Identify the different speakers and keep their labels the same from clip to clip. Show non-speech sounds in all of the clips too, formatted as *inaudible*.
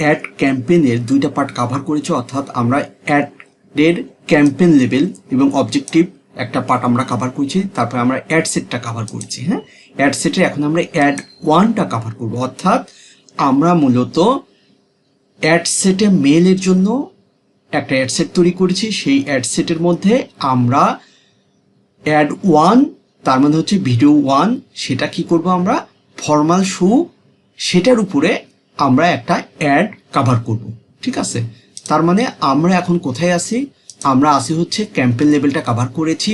Speaker 1: Add ক্যাম্পেনের দুইটা part cover করেছি, অর্থাৎ আমরা অ্যাডের ক্যাম্পেন লেভেল এবং অবজেক্টিভ একটা পার্ট আমরা কভার করেছি, তারপরে আমরা অ্যাড সেটটা কভার করেছি হ্যাঁ? অ্যাড সেটে এখন আমরা অ্যাড ওয়ানটা কভার করব, অর্থাৎ আমরা মূলত অ্যাড সেটে মেলের জন্য একটা অ্যাড সেট তৈরি করেছি, সেই অ্যাড সেটের মধ্যে আমরা অ্যাড ওয়ান তার মানে হচ্ছে ভিডিও ওয়ান সেটা কি করব আমরা? ফর্মাল শু সেটার উপরে আমরা একটা অ্যাড কভার করব, ঠিক আছে? তার মানে আমরা এখন কোথায় আছি? আমরা আসি হচ্ছে ক্যাম্পেন লেভেলটা কভার করেছি,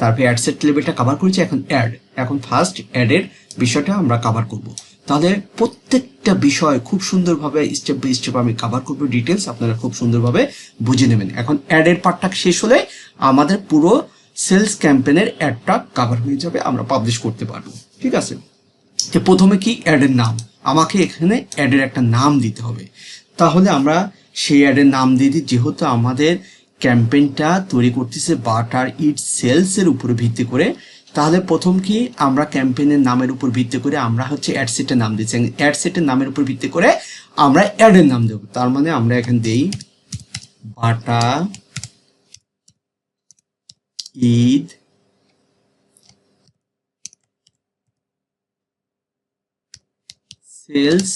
Speaker 1: তারপরে অ্যাডসেট লেভেলটা কভার করেছি, এখন অ্যাড এখন ফার্স্ট অ্যাডের বিষয়টা আমরা কভার করব। তাহলে প্রত্যেকটা বিষয় খুব সুন্দরভাবে স্টেপ বাই স্টেপ আমি কভার করব ডিটেলস আপনারা খুব সুন্দরভাবে বুঝে নেবেন। এখন অ্যাডের পার্টটা শেষ হলে আমাদের পুরো সেলস ক্যাম্পেনের অ্যাডটা কভার হয়ে যাবে, আমরা পাবলিশ করতে পারব, ঠিক আছে? তো প্রথমে কি অ্যাডের নাম? আমাকে এখানে অ্যাডের একটা নাম দিতে হবে। তাহলে আমরা সেই অ্যাডের নাম দিয়ে দিই। যেহেতু আমাদের ক্যাম্পেইনটা তৈরি করতেছে বাটার ইট সেলসের উপর ভিত্তি করে, তাহলে প্রথম কি আমরা ক্যাম্পেইনের নামের উপর ভিত্তি করে আমরা হচ্ছে অ্যাড সেটের নাম দিচ্ছি। অ্যাড সেটের নামের উপর ভিত্তি করে আমরা অ্যাডের নাম দেবো। তার মানে আমরা এখানে দেই Bata Eid sales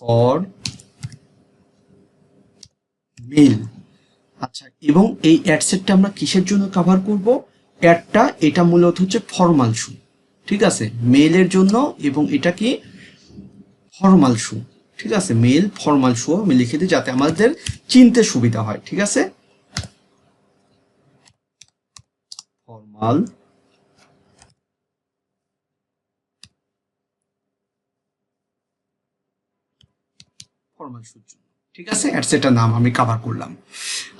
Speaker 1: for male আচ্ছা এবং এই অ্যাড সেটটা আমরা কিসের জন্য কভার করব? অ্যাডটা এটা মূলত হচ্ছে ফর্মাল শু ঠিক আছে? মেলের জন্য এবং এটা কি? ফর্মাল শু ঠিক আছে? মেল ফর্মাল শু আমি লিখে দিই যাতে আমাদের চিনতে সুবিধা হয়, ঠিক আছে? ফর্মাল ফর্মাল শুর জন্য। ঠিক আছে? অ্যাডসেটার নাম আমি কভার করলাম।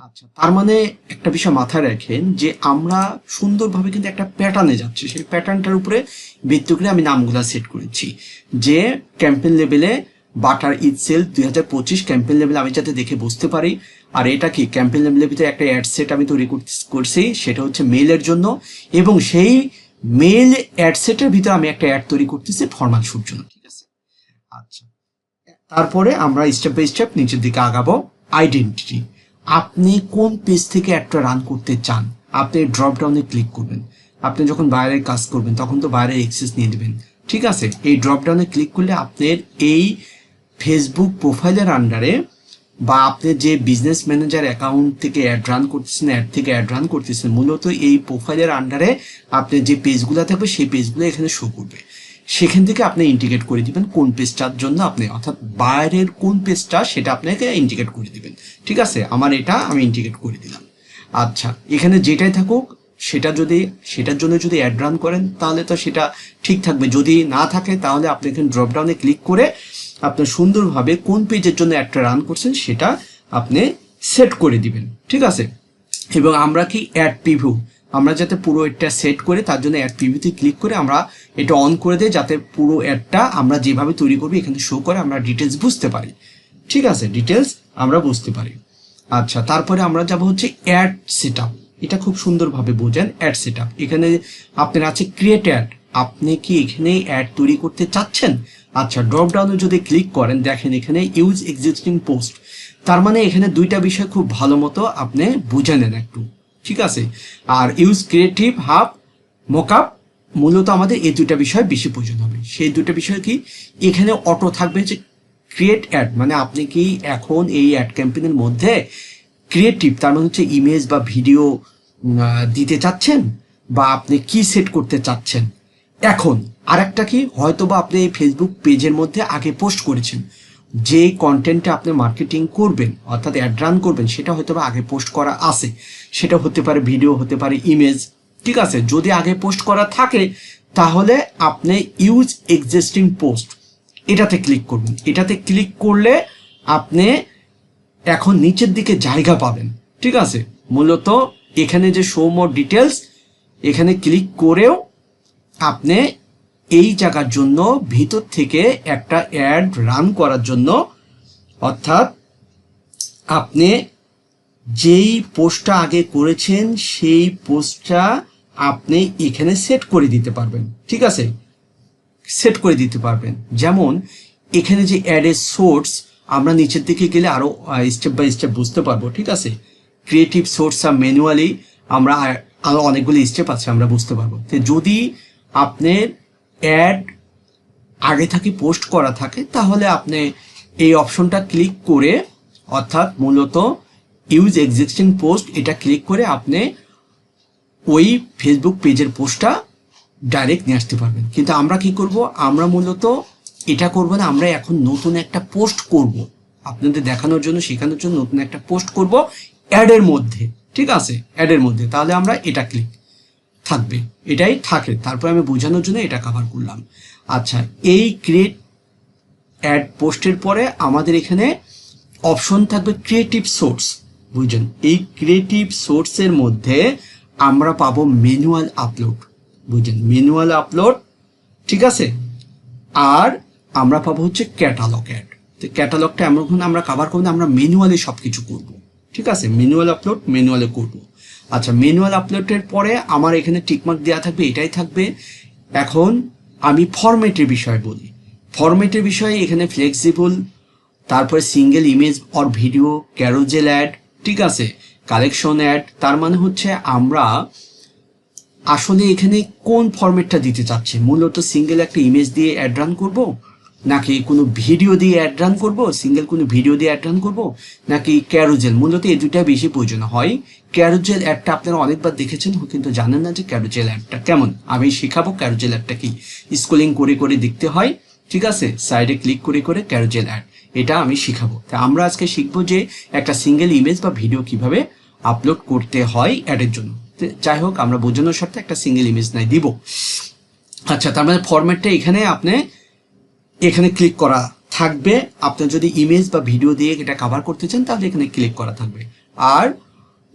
Speaker 1: আচ্ছা তার মানে একটা বিষয় মাথায় রাখেন যে আমরা সুন্দরভাবে কিন্তু একটা প্যাটার্নে যাচ্ছি। সেই প্যাটার্নটার উপরে ভিত্তি করে আমি নামগুলো সেট করেছি। যে ক্যাম্পেন লেভেলে বাটার ইট সেল দুই হাজার পঁচিশ ক্যাম্পেন লেভেলে আমি যাতে দেখে বুঝতে পারি। আর এটা কি? ক্যাম্পেন লেভেলের ভিতরে একটা অ্যাড সেট আমি তৈরি করছি সেটা হচ্ছে মেলের জন্য। এবং সেই মেল অ্যাড সেটের ভিতরে আমি একটা অ্যাড তৈরি করতেছি ফর্মাল শুট জন্য। ঠিক আছে? আচ্ছা তারপরে আমরা স্টেপ বাই স্টেপ নিচের দিকে আগাবো। আইডেন্টিটি আপনি কোন পেজ থেকে একটা রান করতে চান, আপনি ড্রপ ডাউনে ক্লিক করবেন। আপনি যখন বাইরে কাজ করবেন, তখন তো বাইরে এক্সেস নিয়ে নেবেন। ঠিক আছে? এই ড্রপ ডাউনে ক্লিক করলে আপনার এই ফেসবুক প্রোফাইলের আন্ডারে বা আপনি যে বিজনেস ম্যানেজার অ্যাকাউন্ট থেকে অ্যাড রান করতেছেন অ্যাড থেকে অ্যাড রান করতেছেন, মূলত এই প্রোফাইলের আন্ডারে আপনি যে পেজগুলো থাকবে, সেই পেজগুলো এখানে শো করবে। সেখান থেকে আপনি ইন্ডিকেট করে দিবেন কোন পেজটার জন্য আপনি, অর্থাৎ বাইরের কোন পেজটা সেটা আপনাকে ইন্ডিকেট করে দিবেন। ঠিক আছে? আমার এটা আমি ইন্ডিকেট করে দিলাম। আচ্ছা এখানে যেটাই থাকুক, সেটা যদি, সেটার জন্য যদি অ্যাড রান করেন, তাহলে তো সেটা ঠিক থাকবে। যদি না থাকে, তাহলে আপনি এখানে ড্রপডাউনে ক্লিক করে আপনি সুন্দরভাবে কোন পেজের জন্য একটা রান করছেন সেটা আপনি সেট করে দিবেন। ঠিক আছে? এবং আমরা কি অ্যাড প্রিভিউ আমরা যাতে পুরো এটা সেট করে তার জন্য অ্যাড প্রিভিউতে ক্লিক করে আমরা এটা অন করে দিই যাতে পুরো অ্যাডটা আমরা যেভাবে তৈরি করব এখানে শো করে আমরা ডিটেলস বুঝতে পারি। ঠিক আছে? ডিটেলস আমরা বুঝতে পারি। আচ্ছা তারপরে আমরা যাব হচ্ছে অ্যাড সেট এটা খুব সুন্দরভাবে বোঝেন অ্যাড সেট এখানে আপনার আছে ক্রিয়েট অ্যাড আপনি কি এখানে অ্যাড তৈরি করতে চাচ্ছেন? আচ্ছা ড্রপ ডাউনে যদি ক্লিক করেন, দেখেন এখানে ইউজ এক্সিস্টিং পোস্ট তার মানে এখানে দুইটা বিষয় খুব ভালো মতো আপনি বুঝে নেন একটু। ঠিক আছে? আর ইউজ ক্রিয়েটিভ হাব মোকআপ মূলত আমাদের এই দুটা বিষয় বেশি প্রয়োজন হবে। সেই দুটো বিষয় কি? এখানে অটো থাকবে যে ক্রিয়েট অ্যাড মানে আপনি কি এখন এই অ্যাড ক্যাম্পেইনের মধ্যে ক্রিয়েটিভ তার মানে হচ্ছে ইমেজ বা ভিডিও দিতে চাচ্ছেন বা আপনি কি সেট করতে চাচ্ছেন? এখন, আরেকটা কি? হয়তো বা আপনি ফেসবুক পেজের মধ্যে আগে পোস্ট করেছেন। যে কন্টেন্টে আপনি মার্কেটিং করবেন, অর্থাৎ অ্যাড রান করবেন, সেটা হয়তো বা আগে পোস্ট করা আছে। সেটা হতে পারে ভিডিও হতে পারে ইমেজ ঠিক আছে? যদি আগে পোস্ট করা থাকে, তাহলে আপনি ইউজ এক্সিস্টিং পোস্ট এটাতে ক্লিক করবেন। এটাতে ক্লিক করলে আপনি এখন নিচের দিকে জায়গা পাবেন, ঠিক আছে? মূলত এখানে যে শো ডিটেলস এখানে ক্লিক করেও আপনি এই জায়গার জন্য, ভিতর থেকে একটা অ্যাড রান করার জন্য। অর্থাৎ, আপনি যেই পোস্টটা আগে করেছেন, সেই পোস্টটা আপনি এখানে সেট করে দিতে পারবেন। ঠিক আছে? সেট করে দিতে পারবেন। যেমন, এখানে যে অ্যাডের সোর্স, আমরা নিচের দিকে গেলে আরও স্টেপ বাই স্টেপ বুঝতে পারব। ঠিক আছে? ক্রিয়েটিভ সোর্স আর ম্যানুয়ালি আমরা আরও অনেকগুলি স্টেপ আছে, আমরা বুঝতে পারব। যদি আপনার অ্যাড আগে থেকে পোস্ট করা থাকে, তাহলে আপনি এই অপশনটা ক্লিক করে, অর্থাৎ মূলত ইউজ এক্সিস্টিং পোস্ট এটা ক্লিক করে আপনি ওই ফেসবুক পেজের পোস্টটা ডাইরেক্ট নিয়ে আসতে পারবেন। কিন্তু আমরা কি করব? আমরা মূলত এটা করব না, আমরা এখন নতুন একটা পোস্ট করব। আপনাদের দেখানোর জন্য, শেখানোর জন্য নতুন একটা পোস্ট করব অ্যাডের মধ্যে, ঠিক আছে? অ্যাডের মধ্যে। তাহলে আমরা এটা ক্লিক থাকবে। এটাই থাকে। তারপর আমি বোঝানোর জন্য এটা কভার করলাম। আচ্ছা এই ক্রিয়েট অ্যাড পোস্টের পরে আমাদের এখানে অপশন থাকবে ক্রিয়েটিভ সোর্স বুঝছেন এই ক্রিয়েটিভ সোর্সের মধ্যে আমরা পাবো ম্যানুয়াল আপলোড বুঝছেন ম্যানুয়াল আপলোড ঠিক আছে? আর আমরা পাবো হচ্ছে ক্যাটালগ অ্যাড তো ক্যাটালগটা এমন আমরা কাভার করব আমরা ম্যানুয়ালি সব কিছু করব। ঠিক আছে? ম্যানুয়াল আপলোড ম্যানুয়ালে করব। আচ্ছা ম্যানুয়াল আপলোডের পরে আমার এখানে টিকমার্ক দেওয়া থাকবে, এটাই থাকবে। এখন আমি ফরম্যাটের বিষয়ে বলি। ফরম্যাটের বিষয়ে এখানে ফ্লেক্সিবল তারপরে single image or video carousel ad ঠিক আছে কালেকশন অ্যাড তার মানে হচ্ছে আমরা আসলে এখানে কোন ফরম্যাটটা দিতে চাচ্ছি? মূলত সিঙ্গেল একটা ইমেজ দিয়ে অ্যাড রান করব? নাকি কোনো ভিডিও দিয়ে অ্যাড রান করব? সিঙ্গেল কোনো ভিডিও দিয়ে অ্যাড রান করব? নাকি ক্যারোজেল মূলত এই দুটা বেশি প্রয়োজন হয়। ক্যারোজেল অ্যাডটা আপনারা অনেকবার দেখেছেন, কিন্তু জানেন না যে ক্যারোজেল অ্যাডটা কেমন। আমি শেখাবো ক্যারোজেল অ্যাডটা কি। স্কুলিং করে করে দেখতে হয়। ঠিক আছে? সাইডে ক্লিক করে করে ক্যারোজেল অ্যাড এটা আমি শিখাবো। তা আমরা আজকে শিখব যে একটা সিঙ্গেল ইমেজ বা ভিডিও কীভাবে আপলোড করতে হয় অ্যাডের জন্য। যাই হোক, আমরা বোঝানোর সাথে একটা সিঙ্গেল ইমেজ নাই, দিব। আচ্ছা তার মানে ফরম্যাটটা এখানে আপনি এখানে ক্লিক করা থাকবে। আপনি যদি ইমেজ বা ভিডিও দিয়ে এটা কভার করতে চান, তাহলে এখানে ক্লিক করা থাকবে। আর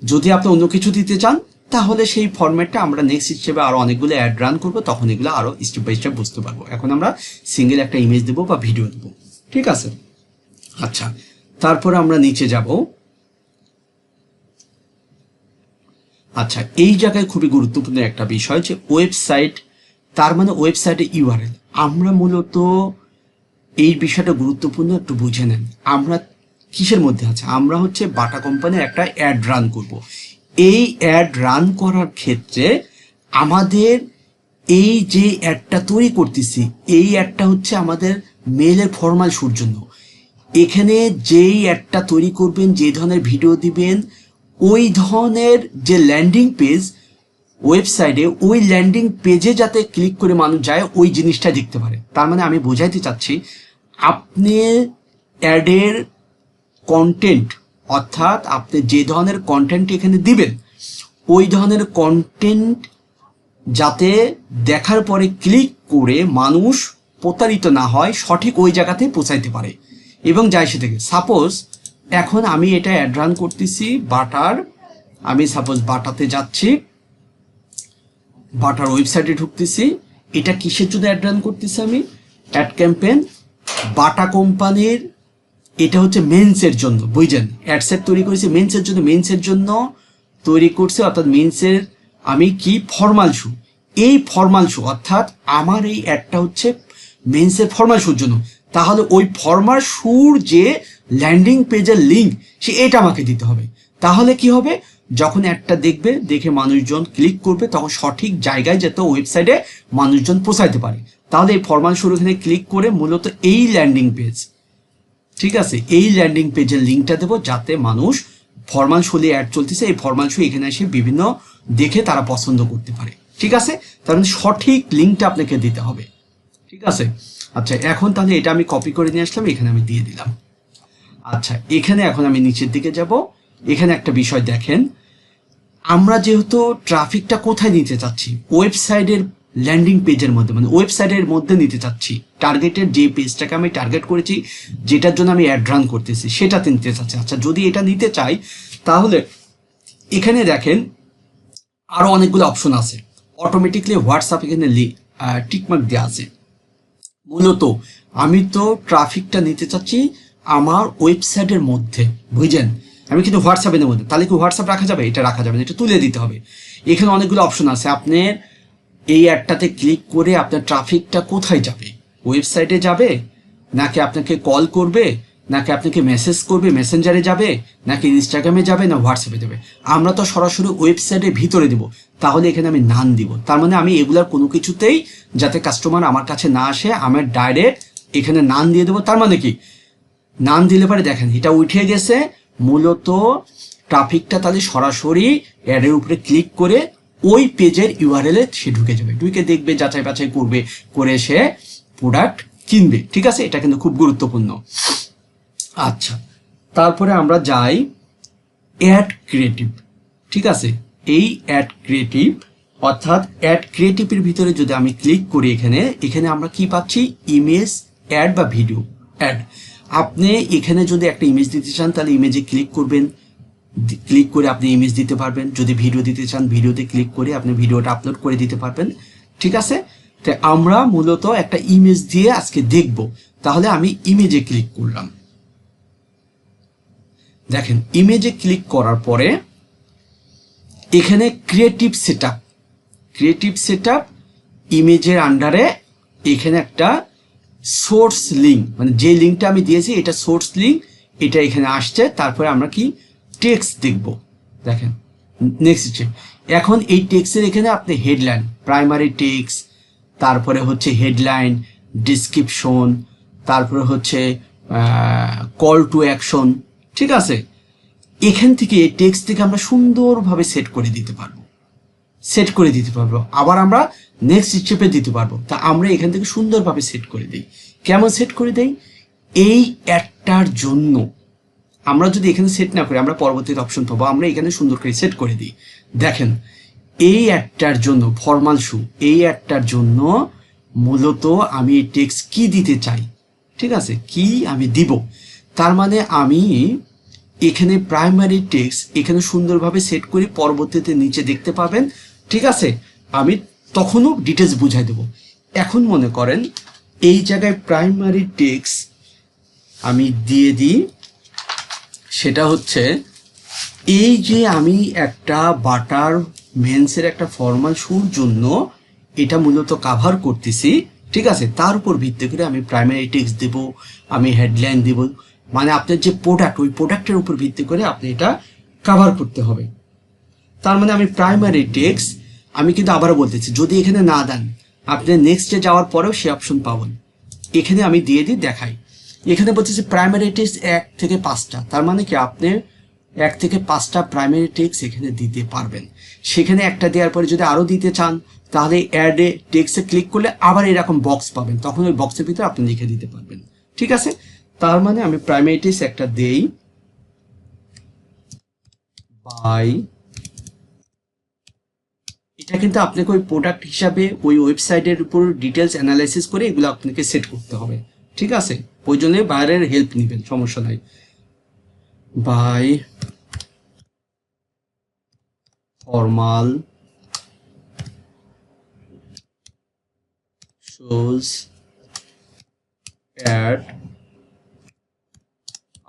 Speaker 1: যদি আপনি অন্য কিছু দিতে চান, তাহলে সেই ফরম্যাটটা আমরা নেক্সট হিসেবে আরও অনেকগুলো অ্যাড রান করব, তখন এগুলো আরও স্টেপ বাই স্টেপ বুঝতে পারব। এখন আমরা সিঙ্গেল একটা ইমেজ দেবো বা ভিডিও দেবো। ঠিক আছে? আচ্ছা তারপরে আমরা নিচে যাব। আচ্ছা এই জায়গায় খুবই গুরুত্বপূর্ণ একটা বিষয় যে ওয়েবসাইট তার মানে ওয়েবসাইটে ইউআরএল আমরা মূলত এই বিষয়টা গুরুত্বপূর্ণ একটু বুঝে নেন। আমরা কিসের মধ্যে আছে? আমরা হচ্ছে বাটা কোম্পানির একটা অ্যাড রান করব। এই অ্যাড রান করার ক্ষেত্রে আমাদের এই যে অ্যাডটা তৈরি করতেছি, এই অ্যাডটা হচ্ছে আমাদের মেলের ফর্মাল শুর জন্য এখানে যেই অ্যাডটা তৈরি করবেন, যে ধরনের ভিডিও দিবেন, ওই ধরনের যে ল্যান্ডিং পেজ ওয়েবসাইটে ওই ল্যান্ডিং পেজে যাতে ক্লিক করে মানুষ যায়, ওই জিনিসটা দেখতে পারে। তার মানে আমি বোঝাইতে চাচ্ছি আপনি অ্যাডের কন্টেন্ট অর্থাৎ আপনি যে ধরনের কন্টেন্ট এখানে দিবেন, ওই ধরনের কন্টেন্ট যাতে দেখার পরে ক্লিক করে মানুষ প্রতারিত না হয়, সঠিক ওই জায়গাতে পৌঁছাইতে পারে। এবং যায় সে থেকে সাপোজ এখন আমি এটা অ্যাড রান করতেছি, বাটার, আমি সাপোজ বাটাতে যাচ্ছি, বাটার ওয়েবসাইটে ঢুকতেছি, এটা কিসের জন্য অ্যাড রান করতেছি আমি? অ্যাড ক্যাম্পেন বাটা কোম্পানির, এটা হচ্ছে মেন্সের জন্য বুঝছেন অ্যাডসেট তৈরি করেছে মেন্সের জন্য মেন্সের জন্য তৈরি করছে, অর্থাৎ মেন্সের আমি কি ফর্মাল শু? এই ফর্মাল শু, অর্থাৎ আমার এই অ্যাডটা হচ্ছে মেন্সের ফর্মাল শুর জন্য। তাহলে ওই ফর্মাল শুর যে ল্যান্ডিং পেজের লিঙ্ক, সে এটা আমাকে দিতে হবে। তাহলে কি হবে? যখন একটা দেখবে, দেখে মানুষজন ক্লিক করবে, তখন সঠিক জায়গায় যাতে ওয়েবসাইটে মানুষজন পৌঁছাইতে পারে। তাহলে এই ফর্মাল শুরু এখানে ক্লিক করে মূলত এই ল্যান্ডিং পেজ ঠিক আছে? এই ল্যান্ডিং পেজের লিঙ্কটা দেবো যাতে মানুষ ফর্মাল শোলে অ্যাড চলতেছে। এই ফর্মাল শো এখানে এসে বিভিন্ন দেখে তারা পছন্দ করতে পারে। ঠিক আছে? তার মানে সঠিক লিঙ্কটা আপনাকে দিতে হবে। ঠিক আছে? আচ্ছা এখন তাহলে এটা আমি কপি করে নিয়ে আসলাম, এখানে আমি দিয়ে দিলাম। আচ্ছা এখানে এখন আমি নিচের দিকে যাব। এখানে একটা বিষয় দেখেন। আমরা যেহেতু ট্রাফিকটা কোথায় নিতে চাচ্ছি? ওয়েবসাইটের ল্যান্ডিং পেজের মধ্যে মানে ওয়েবসাইটের মধ্যে নিতে চাচ্ছি। টার্গেটের যে পেজটাকে আমি টার্গেট করেছি, যেটার জন্য আমি অ্যাড রান করতেছি সেটাতে নিতে চাচ্ছি। আচ্ছা যদি এটা নিতে চাই, তাহলে এখানে দেখেন আরও অনেকগুলো অপশন আছে। অটোমেটিকলি হোয়াটসঅ্যাপ এখানে টিকমার্ক দেওয়া আছে। মূলত আমি তো ট্রাফিকটা নিতে চাচ্ছি আমার ওয়েবসাইটের মধ্যে, বুঝলেন? আমি কিন্তু হোয়াটসঅ্যাপের মধ্যে, তাহলে কি হোয়াটসঅ্যাপ রাখা যাবে? এটা রাখা যাবে না, এটা তুলে দিতে হবে। এখানে অনেকগুলো অপশন আছে। আপনার এই অ্যাডটাতে ক্লিক করে আপনার ট্রাফিকটা কোথায় যাবে? ওয়েবসাইটে যাবে? নাকি আপনাকে কল করবে? নাকি আপনাকে মেসেজ করবে? মেসেঞ্জারে যাবে? নাকি ইনস্টাগ্রামে যাবে? না হোয়াটসঅ্যাপে যাবে? আমরা তো সরাসরি ওয়েবসাইটের ভিতরে দিব। তাহলে এখানে আমি নান দিব। তার মানে আমি এগুলার কোনো কিছুতেই যাতে কাস্টমার আমার কাছে না আসে আমার ডাইরেক্ট এখানে নান দিয়ে দেবো। তার মানে কি? নাম দিলে পরে দেখেন, এটা উঠে গেছে। মূলত ট্রাফিকটা তাহলে সরাসরি অ্যাডের উপরে ক্লিক করে ওই পেজের ইউআরএল এ সে ঢুকে যাবে। ঢুকে দেখবে, যাচাই বাছাই করবে, করে সে প্রোডাক্ট কিনবে। ঠিক আছে? এটা কিন্তু খুব গুরুত্বপূর্ণ। আচ্ছা তারপরে আমরা যাই অ্যাড ক্রিয়েটিভ ঠিক আছে? এই অ্যাড ক্রিয়েটিভ অর্থাৎ অ্যাড ক্রিয়েটিভের ভিতরে যদি আমি ক্লিক করি এখানে এখানে আমরা কি পাচ্ছি? ইমেজ অ্যাড বা ভিডিও অ্যাড আপনি এখানে যদি একটা ইমেজ দিতে চান, তাহলে ইমেজে ক্লিক করবেন। ক্লিক করে আপনি ইমেজ দিতে পারবেন। যদি ভিডিও দিতে চান ভিডিওতে ক্লিক করে আপনি ভিডিওটা আপলোড করে দিতে পারবেন। ঠিক আছে? তো আমরা মূলত একটা ইমেজ দিয়ে আজকে দেখব। তাহলে আমি ইমেজে ক্লিক করলাম। দেখেন ইমেজে ক্লিক করার পরে এখানে ক্রিয়েটিভ সেট ক্রিয়েটিভ সেট ইমেজের আন্ডারে এখানে একটা সোর্স লিঙ্ক মানে যে লিঙ্কটা আমি দিয়েছি, এটা সোর্স লিঙ্ক এটা এখানে আসছে। তারপরে আমরা কি টেক্সট দেখব। দেখেন নেক্সট হচ্ছে এখন এই টেক্সটের এখানে আপনি হেডলাইন প্রাইমারি টেক্সট তারপরে হচ্ছে হেডলাইন ডিসক্রিপশন তারপরে হচ্ছে কল টু অ্যাকশন ঠিক আছে? এখান থেকে এই টেক্সট থেকে আমরা সুন্দরভাবে সেট করে দিতে পারব। সেট করে দিতে পারব। আবার আমরা নেক্সট স্টেপে দিতে পারব। তা আমরা এখান থেকে সুন্দরভাবে সেট করে দিই। কেমন সেট করে দেই? এই অ্যাডটার জন্য আমরা যদি এখানে সেট না করি, আমরা পরবর্তীতে অপশন পাবো। আমরা এখানে সুন্দর করে সেট করে দিই। দেখেন, এই অ্যাডটার জন্য ফর্মাল শু এই অ্যাডটার জন্য মূলত আমি এই টেক্সট কি দিতে চাই? ঠিক আছে, কি আমি দিব? তার মানে আমি এখানে প্রাইমারি টেক্সট এখানে সুন্দরভাবে সেট করি পরবর্তীতে নিচে দেখতে পাবেন। ঠিক আছে, আমি তখনও ডিটেলস বুঝাই দেব। এখন মনে করেন, এই জায়গায় প্রাইমারি টেক্সট আমি দিয়ে দিই। সেটা হচ্ছে, এই যে আমি একটা বাটার মেন্সের একটা ফর্মাল শুর জন্য এটা মূলত কাভার করতেছি, ঠিক আছে? তার উপর ভিত্তি করে আমি প্রাইমারি টেক্সট দেব, আমি হেডলাইন দেব। মানে আপনার যে প্রোডাক্ট ওই প্রোডাক্টের উপর ভিত্তি করে আপনি এটা কাভার করতে হবে। তার মানে আমি প্রাইমারি টেক্সট আমি কিন্তু আবারও বলতেছি, যদি এখানে না দেন, আপনি নেক্সটে যাওয়ার পরেও সে অপশন পাবেন। এখানে আমি দিয়ে দিই, দেখাই। এখানে বলতেছি প্রাইমারি টেক্সট এক থেকে পাঁচটা। তার মানে কি? আপনি এক থেকে পাঁচটা প্রাইমারি টেক্সট এখানে দিতে পারবেন। সেখানে একটা দেওয়ার পরে যদি আরও দিতে চান, তাহলে অ্যাডে টেক্সটে ক্লিক করলে আবার এরকম বক্স পাবেন। তখন ওই বক্সের ভিতরে আপনি লিখে দিতে পারবেন। ঠিক আছে? তার মানে আমি প্রাইমারি টেক্সট একটা দেই। বাই এটা কিন্তু আপনাকে ওই প্রোডাক্ট হিসাবে ওই ওয়েবসাইটের উপর ডিটেলস অ্যানালাইসিস করে এগুলো আপনাকে সেট করতে হবে। ঠিক আছে? জন্য বাইরের হেল্প নেবেন, সমস্যা নাই। Bye. Formal. shows at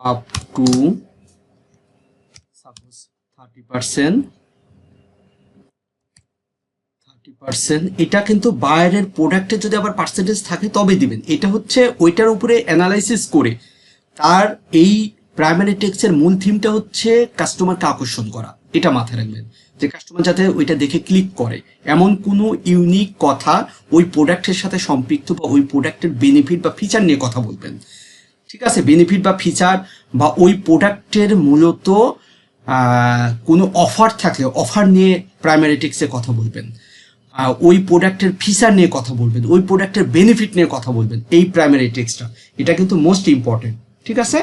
Speaker 1: up to suppose 30 percent thirty percent, এটা কিন্তু বাইরের প্রোডাক্টে যদি আবার পার্সেন্টেজ থাকে তবে দিবেন। এটা হচ্ছে ওইটার উপরে অ্যানালাইসিস করে তার এই প্রাইমারি টেক্সের মূল থিমটা হচ্ছে কাস্টমারকে আকর্ষণ করা। এটা মাথায় রাখবেন যে কাস্টমার যাতে ওইটা দেখে ক্লিক করে। এমন কোনো ইউনিক কথা ওই প্রোডাক্টের সাথে সম্পৃক্ত বা ওই প্রোডাক্টের বেনিফিট বা ফিচার নিয়ে কথা বলবেন। ঠিক আছে? বেনিফিট বা ফিচার বা ওই প্রোডাক্টের মূলত কোনো অফার থাকলে, অফার নিয়ে প্রাইমারি টেক্সে কথা বলবেন। ওই প্রোডাক্টের ফিচার নিয়ে কথা বলবেন, ওই প্রোডাক্টের বেনিফিট নিয়ে কথা বলবেন, এই প্রাইমারি টেক্সটটা এটা কিন্তু মোস্ট ইম্পর্টেন্ট ঠিক আছে?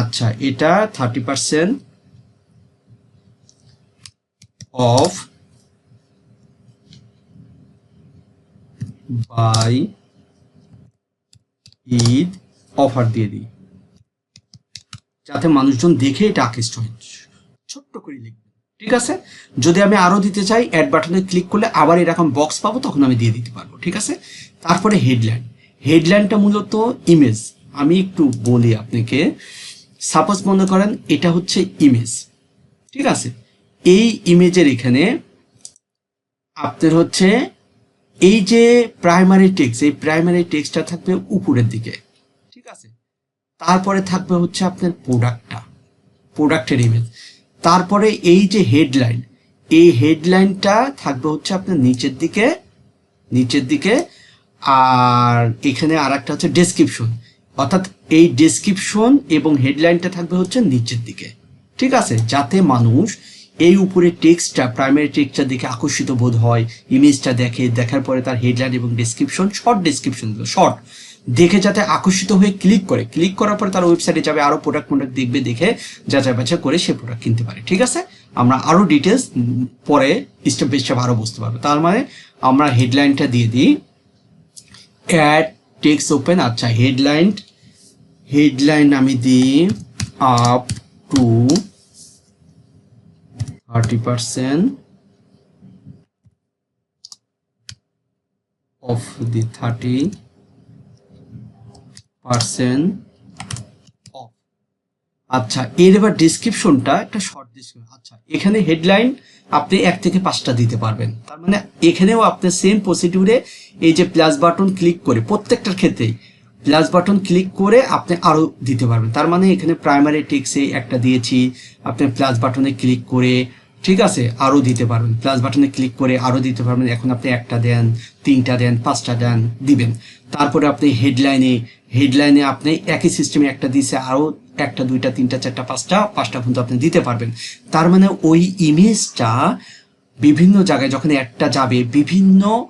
Speaker 1: আচ্ছা এটা thirty percent off by Eid offer দিয়ে দিই। যাতে মানুষজন দেখে এটা আকৃষ্ট হয়। ছোট্ট করে লিখবেন। ঠিক আছে? যদি আমি আরও দিতে চাই অ্যাড বাটনে ক্লিক করলে আবার এরকম বক্স পাবো, তখন আমি দিয়ে দিতে পারব, ঠিক আছে? তারপরে হেডলাইন হেডলাইনটা মূলত ইমেজ আমি একটু বলি আপনাকে। সাপোজ মনে করেন এটা হচ্ছে ইমেজ ঠিক আছে? এই ইমেজের এখানে আপনার হচ্ছে এই যে প্রাইমারি টেক্সট এই প্রাইমারি টেক্সটটা থাকবে উপরের দিকে, ঠিক আছে? তারপরে থাকবে হচ্ছে আপনার প্রোডাক্টটা প্রোডাক্টের ইমেজ তারপরে এই যে হেডলাইন এই হেডলাইনটা থাকবে হচ্ছে আপনার নিচের দিকে নিচের দিকে, আর এখানে আর একটা হচ্ছে ডেসক্রিপশন অর্থাৎ এই ডেসক্রিপশন এবং হেডলাইনটা থাকবে হচ্ছে নিচের দিকে। ঠিক আছে? যাতে মানুষ এই উপরে টেক্সটটা প্রাইমারি টেক্সটটা দেখে আকর্ষিত বোধ হয় ইমেজটা দেখে, দেখার পরে তার হেডলাইন এবং ডেসক্রিপশন শর্ট ডেসক্রিপশন শর্ট দেখে যাতে আকর্ষিত হয়ে ক্লিক করে। ক্লিক করার পরে তার ওয়েবসাইটে যাবে, আরও প্রোডাক্ট প্রোডাক্ট দেখবে, দেখে যাচাই বাছাই করে সে প্রোডাক্ট কিনতে পারে। ঠিক আছে? আমরা আরও ডিটেলস পরে স্টেপ বাই স্টেপ আরও বুঝতে পারব। তার মানে আমরা হেডলাইনটা দিয়ে দিই। অ্যাড টেক্স ওপেন আচ্ছা হেডলাইন হেডলাইন আমি দিই up to thirty percent off the thirty percent off. আচ্ছা এর এবার ডিসক্রিপশনটা একটা শর্ট ডিসক্রিপশন আচ্ছা এখানে হেডলাইন আপনি এক থেকে পাঁচটা দিতে পারবেন। তার মানে এখানেও আপনি সেম প্রসিডিউরে এই যে প্লাস বাটন ক্লিক করে প্রত্যেকটার ক্ষেত্রেই প্লাস বাটন ক্লিক করে আপনি আরও দিতে পারবেন। তার মানে এখানে প্রাইমারি টেক্সে একটা দিয়েছি আপনি প্লাস বাটনে ক্লিক করে ঠিক আছে আরও দিতে পারবেন। প্লাস বাটনে ক্লিক করে আরও দিতে পারবেন। এখন আপনি একটা দেন, তিনটা দেন, পাঁচটা দেন, দিবেন। তারপরে আপনি হেডলাইনে হেডলাইনে আপনি একই সিস্টেমে একটা দিছে আরও একটা, দুইটা, তিনটা, চারটা, পাঁচটা পাঁচটা পর্যন্ত আপনি দিতে পারবেন। তার মানে ওই ইমেজটা বিভিন্ন জায়গায় যখন একটা যাবে, বিভিন্ন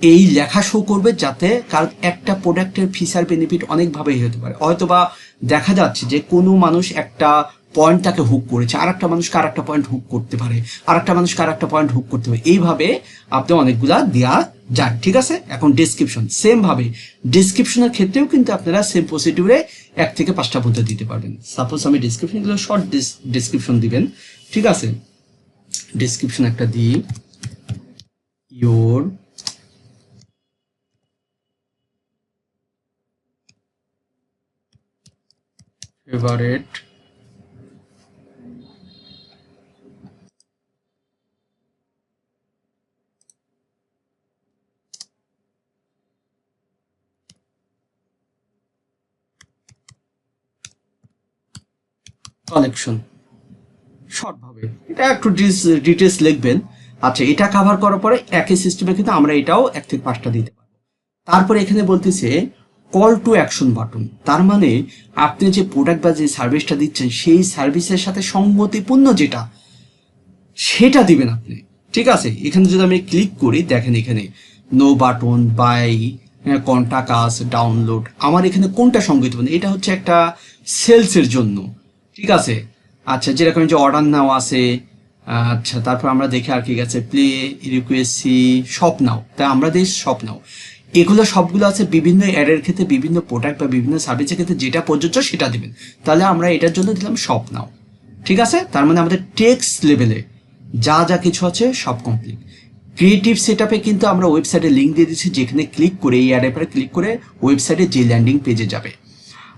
Speaker 1: এই লেখা শো করবে যাতে কারণ একটা প্রোডাক্টের ফিচার বেনিফিট অনেকভাবেই হতে পারে। হয়তোবা দেখা যাচ্ছে যে কোনো মানুষ একটা পয়েন্ট তাকে হুক করেছে। আর একটা মানুষকে আর একটা পয়েন্ট হুক করতে পারে। আর একটা মানুষকে আর একটা পয়েন্ট হুক করতে পারে। এইভাবে আপনি অনেকগুলা দেওয়া যাক ঠিক আছে? এখন ডিসক্রিপশন সেম ভাবে। ডিসক্রিপশনের ক্ষেত্রেও কিন্তু আপনারা সেম প্রসিডিউরে এক থেকে পাঁচটা পর্যন্ত দিতে পারবেন। সাপোজ আমি ডিসক্রিপশনগুলো শর্ট ডিসক্রিপশন দিবেন। ঠিক আছে? ডিসক্রিপশন একটা দিই। ইয়োর favorite কালেকশন শর্ট ভাবে এটা একটু ডিটেলস লিখবেন। আচ্ছা এটা কভার করার পরে একই সিস্টেমে কিন্তু আমরা এটাও এক থেকে পাঁচটা দিতে পারব। তারপরে এখানে বলতেছে কল টু অ্যাকশন বাটন তার মানে আপনি যে প্রোডাক্ট বা যে সার্ভিসটা দিচ্ছেন, সেই সার্ভিসের সাথে সঙ্গতিপূর্ণ যেটা, সেটা দিবেন আপনি। ঠিক আছে? এখানে যদি আমি ক্লিক করি, দেখেন এখানে no button by contact us download আমার এখানে কোনটা সঙ্গতিপূর্ণ? এটা হচ্ছে একটা সেলসের জন্য। ঠিক আছে। আচ্ছা যেরকম যে অর্ডার নাও আছে আচ্ছা তারপর আমরা দেখে আর কি গেছে। Play request see shop now তাই আমরা দিই শপ নাও এগুলো সবগুলো আছে বিভিন্ন অ্যাডের ক্ষেত্রে বিভিন্ন প্রোডাক্ট বা বিভিন্ন সার্ভিসের ক্ষেত্রে যেটা প্রযোজ্য সেটা দিবেন। তাহলে আমরা এটার জন্য দিলাম শপ নাও ঠিক আছে? তার মানে আমাদের টেক্স লেভেলে যা যা কিছু আছে সব কমপ্লিট ক্রিয়েটিভ সেট কিন্তু আমরা ওয়েবসাইটে লিঙ্ক দিয়ে দিচ্ছি যেখানে ক্লিক করে, এই অ্যাডের পরে ক্লিক করে ওয়েবসাইটে যে ল্যান্ডিং পেজে যাবে।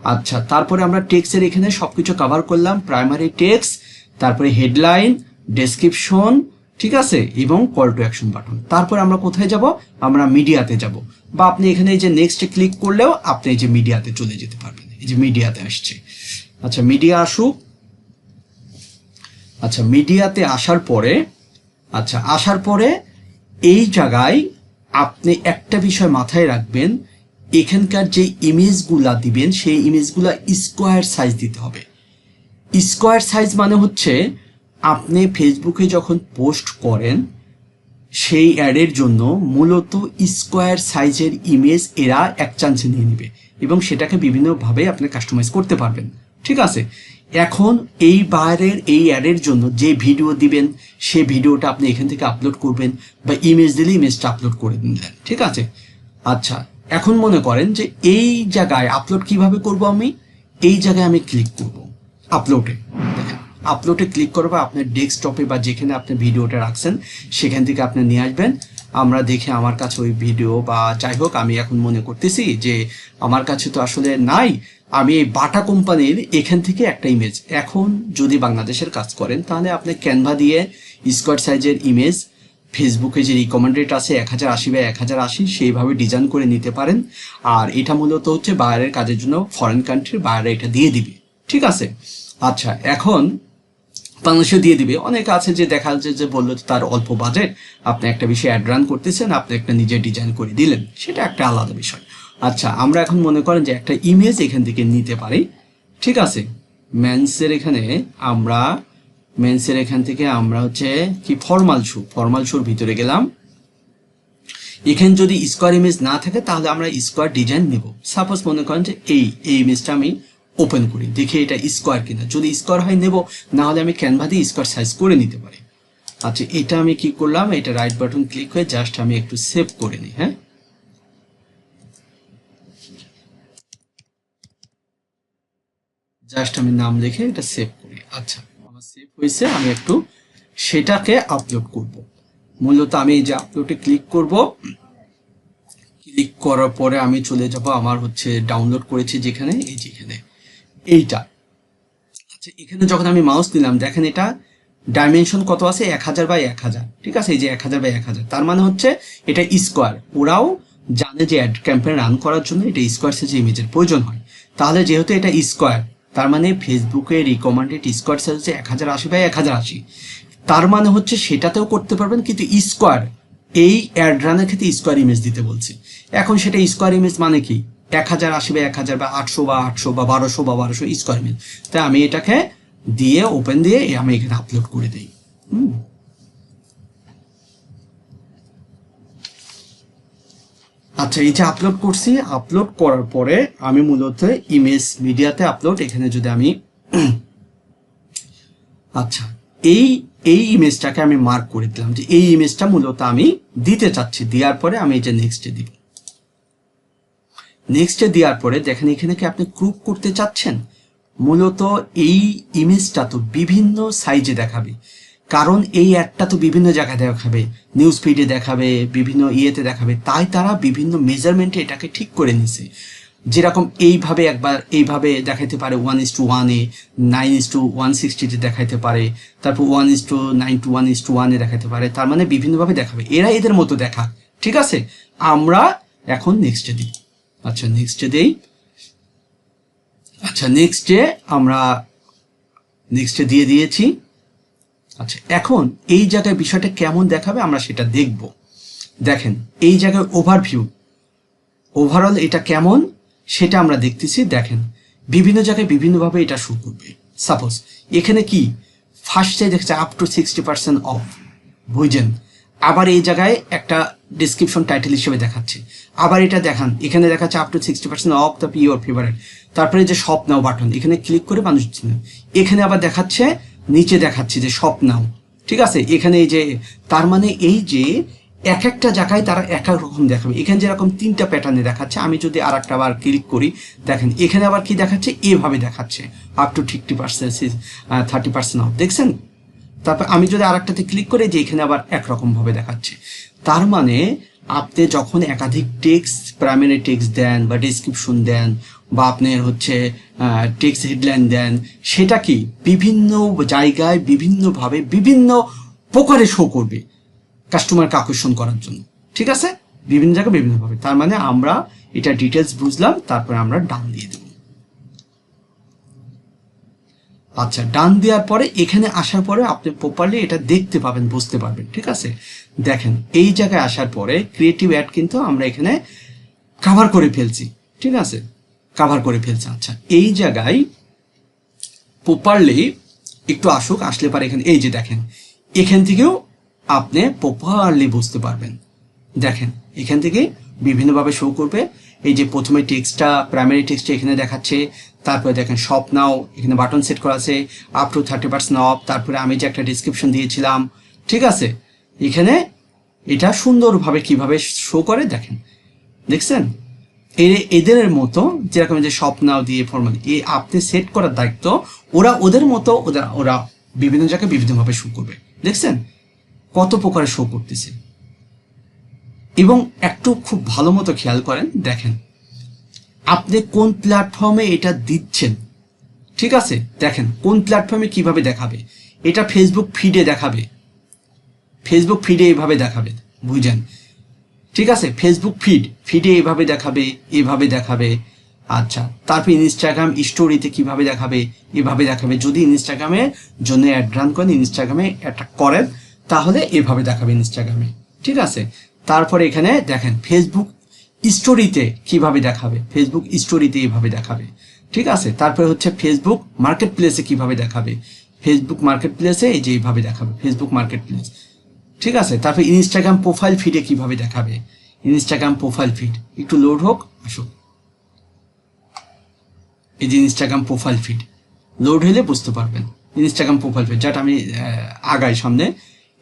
Speaker 1: আচ্ছা তারপরে আমরা টেক্সের এখানে সবকিছু কভার করলাম প্রাইমারি টেক্স তারপরে হেডলাইন ডেসক্রিপশন ঠিক আছে? এবং কল টু অ্যাকশন বাটন তারপর আমরা কোথায় যাব? আমরা মিডিয়াতে যাব। বা আপনি এখানে যে নেক্সট ক্লিক করলেও আপনি এই যে মিডিয়াতে চলে যেতে পারবেন। এই যে মিডিয়াতে আসছে। আচ্ছা মিডিয়া আসুক। আচ্ছা মিডিয়াতে আসার পরে আচ্ছা আসার পরে এই জায়গায় আপনি একটা বিষয় মাথায় রাখবেন এখানকার যে ইমেজগুলা দিবেন, সেই ইমেজগুলা স্কোয়ার সাইজ দিতে হবে। স্কোয়ার সাইজ মানে হচ্ছে, আপনি ফেসবুকে যখন পোস্ট করেন, সেই অ্যাডের জন্য মূলত স্কোয়ার সাইজের ইমেজ এরা এক চান্সে নিয়ে নেবে এবং সেটাকে বিভিন্নভাবে আপনি কাস্টমাইজ করতে পারবেন। ঠিক আছে? এখন এই বাইরের এই অ্যাডের জন্য যে ভিডিও দিবেন, সে ভিডিওটা আপনি এখান থেকে আপলোড করবেন বা ইমেজ দিলে ইমেজটা আপলোড করে দিলেন। ঠিক আছে? আচ্ছা এখন মনে করেন যে এই জায়গায় আপলোড কীভাবে করব আমি? এই জায়গায় আমি ক্লিক করব। আপলোডে আপলোডে ক্লিক করব আপনার ডেস্কটপে বা যেখানে আপনি ভিডিওটা রাখছেন, সেখান থেকে আপনি নিয়ে আসবেন। আমরা দেখে আমার কাছে ওই ভিডিও বা যাই হোক, আমি এখন মনে করতেছি যে আমার কাছে তো আসলে নাই। আমি এই বাটা কোম্পানির এখান থেকে একটা ইমেজ এখন যদি বাংলাদেশের কাজ করেন, তাহলে আপনি ক্যানভা দিয়ে স্কোয়ার সাইজের ইমেজ ফেসবুকে যে রিকমেন্ডেড আছে এক হাজার আশি বা এক হাজার আশি, সেইভাবে ডিজাইন করে নিতে পারেন। আর এটা মূলত হচ্ছে বাইরের কাজের জন্য ফরেন কান্ট্রির বাইরে এটা দিয়ে দিবে। ঠিক আছে? আচ্ছা এখন বাংলাদেশে দিয়ে দিবে। অনেক আছে যে দেখা যাচ্ছে যে বলল তার অল্প বাজেট আপনি একটা বিষয় অ্যাড রান করতেছেন, আপনি একটা নিজে ডিজাইন করে দিলেন। সেটা একটা আলাদা বিষয়। আচ্ছা আমরা এখন মনে করেন যে একটা ইমেজ এখান থেকে নিতে পারি। ঠিক আছে? মেন্সের এখানে আমরা মেন্সের এখান থেকে আমরা হচ্ছে কি ফর্মাল শু ফর্মাল শুর ভিতরে গেলাম। এখানে যদি স্কোয়ার ইমেজ না থাকে, তাহলে আমরা স্কোয়ার ডিজাইন নেব। সাপোজ মনে করেন যে এই এই ইমেজটা আমি ওপেন করি। দেখি এটা স্কোয়ার কিনা। যদি স্কোয়ার হয়, নেব। না হলে আমি ক্যানভা দিয়ে স্কোয়ার সাইজ করে নিতে পারি। আচ্ছা এটা আমি কি করলাম? এটা রাইট বাটন ক্লিক হয়ে জাস্ট আমি একটু সেভ করে নিই হ্যাঁ? জাস্ট আমি নাম লিখে এটা সেভ করি। আচ্ছা। হয়েছে, আমি একটু সেটাকে আপলোড করব। মূলত আমি এই যে আপলোডে ক্লিক করব ক্লিক করার পরে আমি চলে যাব আমার হচ্ছে ডাউনলোড করেছি যেখানে, এই যেখানে এইটা। আচ্ছা এখানে যখন আমি মাউস দিলাম দেখেন এটা ডাইমেনশন কত আছে? এক হাজার বাই এক হাজার। ঠিক আছে? এই যে এক হাজার বাই এক হাজার। তার মানে হচ্ছে এটা স্কোয়ার ওরাও জানে যে অ্যাড ক্যাম্পেইন রান করার জন্য এটা স্কোয়ার সাইজ ইমেজের প্রয়োজন হয়। তাহলে যেহেতু এটা স্কোয়ার তার মানে ফেসবুকে রিকমেন্ডেড স্কোয়ার সেল হচ্ছে এক হাজার আশি বাই এক হাজার আশি। তার মানে হচ্ছে সেটাতেও করতে পারবেন, কিন্তু স্কোয়ার এই অ্যাড রানের ক্ষেত্রে স্কোয়ার ইমেজ দিতে বলছে। এখন সেটা স্কোয়ার ইমেজ মানে কি? এক হাজার আশি বা এক হাজার বা আটশো বা আটশো বা বারোশো বা বারোশো স্কোয়ার ইমেজ তাই আমি এটাকে দিয়ে ওপেন দিয়ে, আমি এখানে আপলোড করে দিই। হুম? আচ্ছা এই যে আপলোড করছি আপলোড করার পরে আমি মূলত ইমেজ মিডিয়াতে আপলোড এখানে যদি আমি *clears throat* আচ্ছা এই এই ইমেজটাকে আমি মার্ক করে দিলাম যে এই ইমেজটা মূলত আমি দিতে চাচ্ছি। দেওয়ার পরে আমি এই যে নেক্সটে দিব। নেক্সটে দেওয়ার পরে দেখেন, এখানে কি আপনি ক্রুপ করতে চাচ্ছেন? মূলত এই ইমেজটা তো বিভিন্ন সাইজে দেখাবে। কারণ এই অ্যাডটা তো বিভিন্ন জায়গায় দেখাবে নিউজ ফিডে দেখাবে, বিভিন্ন ইয়েতে দেখাবে, তাই তারা বিভিন্ন মেজারমেন্টে এটাকে ঠিক করে নিছে যেরকম এইভাবে একবার এইভাবে দেখাইতে পারে ওয়ান ইস টু ওয়ানে নাইন ইস টু ওয়ান সিক্সটিতে দেখাইতে পারে, তারপর one is two nine two one is two ওয়ানে দেখাতে পারে, তার মানে বিভিন্নভাবে দেখাবে। এরা এদের মতো দেখা ঠিক আছে? আমরা এখন নেক্সটে দিই। আচ্ছা নেক্সটে দেই। আচ্ছা নেক্সটে আমরা নেক্সটে দিয়ে দিয়েছি। আচ্ছা এখন এই জায়গায় বিষয়টা কেমন দেখাবে আমরা সেটা দেখব। দেখেন, এই জায়গায় ওভারভিউ ওভারঅল এটা কেমন সেটা আমরা দেখতেছি, দেখেন। বিভিন্ন জায়গায় বিভিন্নভাবে এটা শুরু করবে। সাপোজ এখানে কি? ফার্স্টে দেখছে up to sixty percent off বুঝছেন? আবার এই জায়গায় একটা ডিসক্রিপশন টাইটেল হিসেবে দেখাচ্ছে। আবার এটা দেখান, এখানে দেখাচ্ছে up to sixty percent off the pure favourite তারপরে যে শপ নাও বাটন এখানে ক্লিক করে মানুষ। এখানে আবার দেখাচ্ছে নিচে দেখাচ্ছে যে শপ নাও ঠিক আছে? এখানে এই যে, তার মানে এই যে এক একটা জায়গায় তারা এক এক রকম দেখাবে। এখানে যেরকম তিনটা প্যাটার্নে দেখাচ্ছে, আমি যদি আর একটা আবার ক্লিক করি, দেখেন, এখানে আবার কি দেখাচ্ছে? এভাবে দেখাচ্ছে up to fifty percent thirty percent off দেখছেন? তারপর আমি যদি আরেকটাতে ক্লিক করে, যে এখানে আবার একরকম ভাবে দেখাচ্ছে। তার মানে আপনি যখন একাধিক টেক্সট প্রাইমারি টেক্সট দেন বা ডিসক্রিপশন দেন বা আপনার হচ্ছে টেক্সট হেডলাইন দেন, সেটা কি বিভিন্ন জায়গায় বিভিন্নভাবে বিভিন্ন প্রকারে শো করবে কাস্টমারকে আকর্ষণ করার জন্য। ঠিক আছে? বিভিন্ন জায়গায় বিভিন্নভাবে। তার মানে আমরা এটা ডিটেলস বুঝলাম, তারপরে আমরা ডান দিয়ে দেব। আচ্ছা ডান দেওয়ার পরে, এখানে আসার পরে আপনি প্রপারলি এটা দেখতে পাবেন, বুঝতে পারবেন। ঠিক আছে? দেখেন, এই জায়গায় আসার পরে ক্রিয়েটিভ অ্যাড কিন্তু আমরা এখানে কাভার করে ফেলছি। ঠিক আছে? কাভার করে ফেলছি। আচ্ছা এই জায়গায় প্রপারলি একটু আসুক, আসলে পারে এখানে এই যে দেখেন, এখান থেকেও আপনি প্রপারলি বুঝতে পারবেন। দেখেন, এখান থেকে বিভিন্নভাবে শো করবে। এই যে প্রথমে টেক্সটটা প্রাইমারি টেক্সটটা এখানে দেখাচ্ছে, তারপরে দেখেন শপ নাও এখানে বাটন সেট করা আছে up to thirty percent off তারপরে আমি যে একটা ডিসক্রিপশন দিয়েছিলাম, ঠিক আছে? এখানে এটা সুন্দরভাবে কীভাবে শো করে, দেখেন, দেখছেন? এদের মতো, যেরকম যে শপ নাও দিয়ে ফর্মাল এ আপনি সেট করার দায়িত্ব, ওরা ওদের মতো ওরা ওরা বিভিন্ন জায়গায় বিভিন্নভাবে শো করবে। দেখছেন? কত প্রকারে শো করতেছে। এবং একটু খুব ভালো মতো খেয়াল করেন, দেখেন। আপনি কোন প্ল্যাটফর্মে এটা দিচ্ছেন? ঠিক আছে? দেখেন, কোন প্ল্যাটফর্মে কীভাবে দেখাবে? এটা ফেসবুক ফিডে দেখাবে। ফেসবুক ফিডে এইভাবে দেখাবে, বুঝেন? ঠিক আছে? ফেসবুক ফিড ফিডে এভাবে দেখাবে এভাবে দেখাবে। আচ্ছা তারপর ইনস্টাগ্রাম স্টোরিতে কীভাবে দেখাবে, এভাবে দেখাবে। যদি ইনস্টাগ্রামের জন্য অ্যাড রান করেন ইনস্টাগ্রামে একটা করেন, তাহলে এভাবে দেখাবে ইনস্টাগ্রামে ঠিক আছে? তারপরে এখানে দেখেন ফেসবুক স্টোরিতে কীভাবে দেখাবে? ফেসবুক স্টোরিতে এভাবে দেখাবে। ঠিক আছে? তারপরে হচ্ছে ফেসবুক মার্কেট প্লেসে কীভাবে দেখাবে? ফেসবুক মার্কেট প্লেসে এই যে এইভাবে দেখাবে। ফেসবুক মার্কেট প্লেস ঠিক আছে? তারপরে ইনস্টাগ্রাম প্রোফাইল ফিডে কীভাবে দেখাবে? ইনস্টাগ্রাম প্রোফাইল ফিড একটু লোড হোক, আসুক। এই যে ইনস্টাগ্রাম প্রোফাইল ফিড লোড হলে বুঝতে পারবেন। ইনস্টাগ্রাম প্রোফাইল ফিড যেটা আমি আগাই সামনে।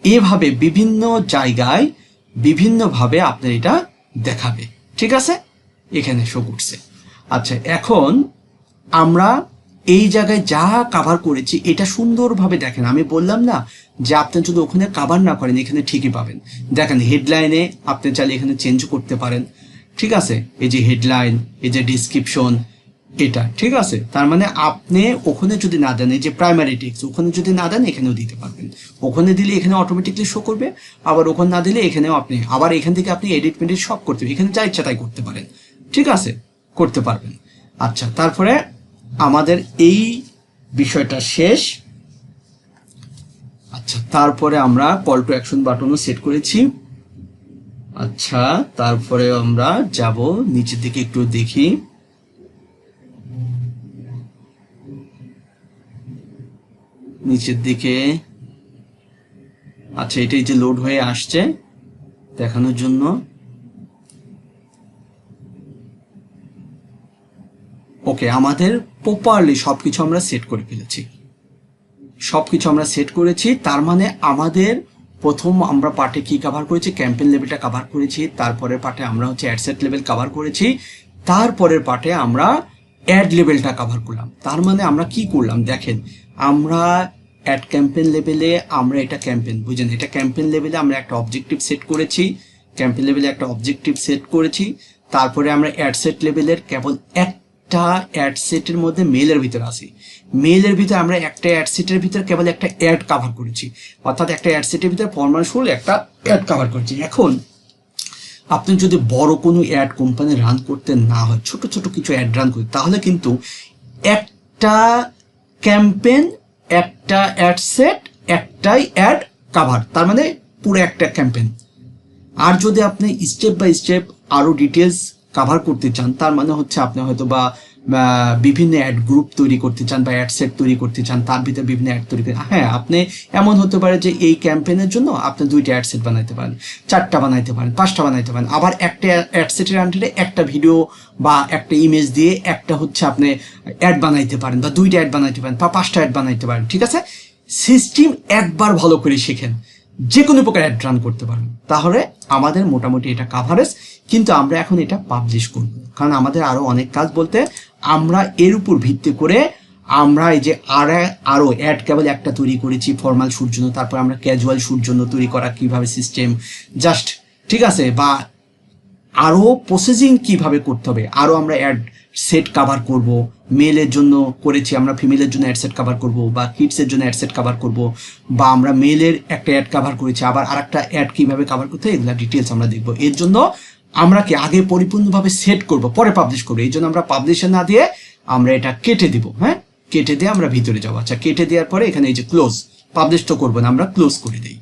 Speaker 1: এভাবে বিভিন্ন জায়গায় বিভিন্নভাবে আপনার এটা দেখাবে। ঠিক আছে? এখানে শো করছে। আচ্ছা এখন আমরা এই জায়গায় যা কাভার করেছি, এটা সুন্দরভাবে দেখেন। আমি বললাম না যে আপনি যদি ওখানে কাভার না করেন, এখানে ঠিকই পাবেন। দেখেন হেডলাইনে আপনি চাইলে এখানে চেঞ্জ করতে পারেন। ঠিক আছে? এই যে হেডলাইন এই যে ডিসক্রিপশন এটা। ঠিক আছে? তার মানে আপনি ওখানে যদি না দেন, এই যে প্রাইমারি টেক্সট ওখানে যদি না দেন, এখানেও দিতে পারবেন। ওখানে দিলে এখানে অটোমেটিকলি শো করবে, আবার ওখানে না দিলে এখানেও আপনি, আবার এখান থেকে আপনি এডিট মেডিট সব করতে এখানে যা ইচ্ছা তাই করতে পারেন। ঠিক আছে? করতে পারবেন। আচ্ছা তারপরে আমাদের এই বিষয়টা শেষ। আচ্ছা তারপরে আমরা কল টু অ্যাকশন বাটনও সেট করেছি। আচ্ছা তারপরে আমরা যাব নিচের দিকে একটু দেখি। নিচের দিকে। আচ্ছা এটাই যে লোড হয়ে আসছে দেখানোর জন্য। ওকে, আমাদের প্রপারলি সব কিছু আমরা সেট করে ফেলেছি। সব কিছু আমরা সেট করেছি, তার মানে আমাদের প্রথম আমরা পার্টে কি কভার করেছি? ক্যাম্পেন লেভেলটা কভার করেছি, তারপরের পার্টে আমরা হচ্ছে অ্যাডসেট লেভেল কভার করেছি, তারপরের পার্টে আমরা অ্যাড লেভেলটা কভার করলাম। তার মানে আমরা কি করলাম? দেখেন, আমরা অ্যাড ক্যাম্পেন লেভেলে আমরা এটা ক্যাম্পেন বুঝলেন এটা ক্যাম্পেন লেভেলে আমরা একটা অবজেক্টিভ সেট করেছি ক্যাম্পেন লেভেলে একটা অবজেক্টিভ সেট করেছি, তারপরে আমরা অ্যাডসেট লেভেলের কেবল একটা অ্যাড সেটের মধ্যে মেলের ভিতরে আসি মেলের ভিতরে আমরা একটা অ্যাড সেটের ভিতরে কেবল একটা অ্যাড কভার করেছি। অর্থাৎ একটা অ্যাড সেটের ভিতরে ফরমাল শুরু একটা অ্যাড কভার করেছি। এখন, আপনি যদি বড় কোনো অ্যাড কোম্পানি রান করতে না হয়, ছোট ছোট কিছু অ্যাড রান করি, তাহলে কিন্তু একটা ক্যাম্পেন একটা অ্যাড সেট একটাই অ্যাড কাভার তার মানে পুরো একটা ক্যাম্পেন আর যদি আপনি স্টেপ বাই স্টেপ আরও ডিটেলস কাভার করতে চান, তার মানে হচ্ছে আপনি হয়তো বা বিভিন্ন অ্যাড গ্রুপ তৈরি করতে চান বা অ্যাড সেট তৈরি করতে চান, তার ভিতরে বিভিন্ন অ্যাড তৈরি করেন হ্যাঁ আপনি এমন হতে পারে যে এই ক্যাম্পেনের জন্য আপনি দুইটা অ্যাড সেট বানাইতে পারেন, চারটা বানাইতে পারেন, পাঁচটা বানাইতে পারেন। আবার একটা অ্যাড সেটের আন্ডারে একটা ভিডিও বা একটা ইমেজ দিয়ে একটা হচ্ছে আপনি অ্যাড বানাইতে পারেন বা দুইটা অ্যাড বানাইতে পারেন বা পাঁচটা অ্যাড বানাইতে পারেন, ঠিক আছে? সিস্টেম একবার ভালো করে শেখেন। যে কোনো প্রকার অ্যাড রান করতে পারবেন তাহলে আমাদের মোটামুটি এটা কাভারেজ কিন্তু আমরা এখন এটা পাবলিশ করব। কারণ আমাদের আরও অনেক কাজ বলতে আমরা এর উপর ভিত্তি করে আমরা এই যে আর আরও অ্যাড কেবল একটা তৈরি করেছি ফর্মাল জন্য, তারপর আমরা ক্যাজুয়াল জন্য তৈরি করা কীভাবে সিস্টেম জাস্ট ঠিক আছে? বা আরও প্রসেসিং কীভাবে করতে হবে? আরও আমরা অ্যাড সেট কাভার করব মেলের জন্য করেছি, আমরা ফিমেলের জন্য অ্যাডসেট কাভার করব বা কিডসের জন্য অ্যাডসেট কাভার করব বা আমরা মেলের একটা অ্যাড কাভার করেছি, আবার আরেকটা অ্যাড কীভাবে কাভার করতে এগুলো ডিটেলস আমরা দেখব। এর জন্য আমরা কি আগে পরিপূর্ণভাবে সেট করব, পরে পাবলিশ করব? এই জন্য আমরা পাবলিশে না দিয়ে আমরা এটা কেটে দিব হ্যাঁ? কেটে দিয়ে আমরা ভিতরে যাব। আচ্ছা কেটে দেওয়ার পরে এখানে এই যে ক্লোজ পাবলিশ তো করব না, আমরা ক্লোজ করে দিই।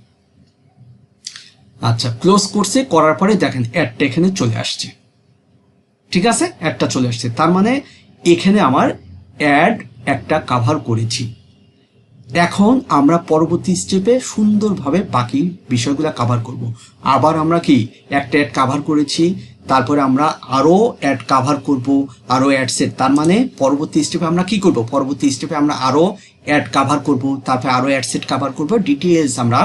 Speaker 1: আচ্ছা ক্লোজ করছে, করার পরে দেখেন অ্যাডটা এখানে চলে আসছে। ঠিক আছে? অ্যাডটা চলে আসছে। তার মানে এখানে আমার অ্যাড একটা কাভার করেছি। এখন আমরা পরবর্তী স্টেপে সুন্দরভাবে বাকি বিষয়গুলো কাভার করব। আবার আমরা কি একটা অ্যাড কাভার করেছি, তারপরে আমরা আরও অ্যাড কাভার করব আরও অ্যাড সেট তার মানে পরবর্তী স্টেপে আমরা কি করব? পরবর্তী স্টেপে আমরা আরও অ্যাড কাভার করব, তারপরে আরও অ্যাড সেট কাভার করব ডিটেলস আমরা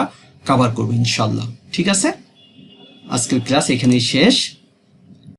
Speaker 1: কাভার করব ইনশাল্লাহ ঠিক আছে? আজকের ক্লাস এখানেই শেষ।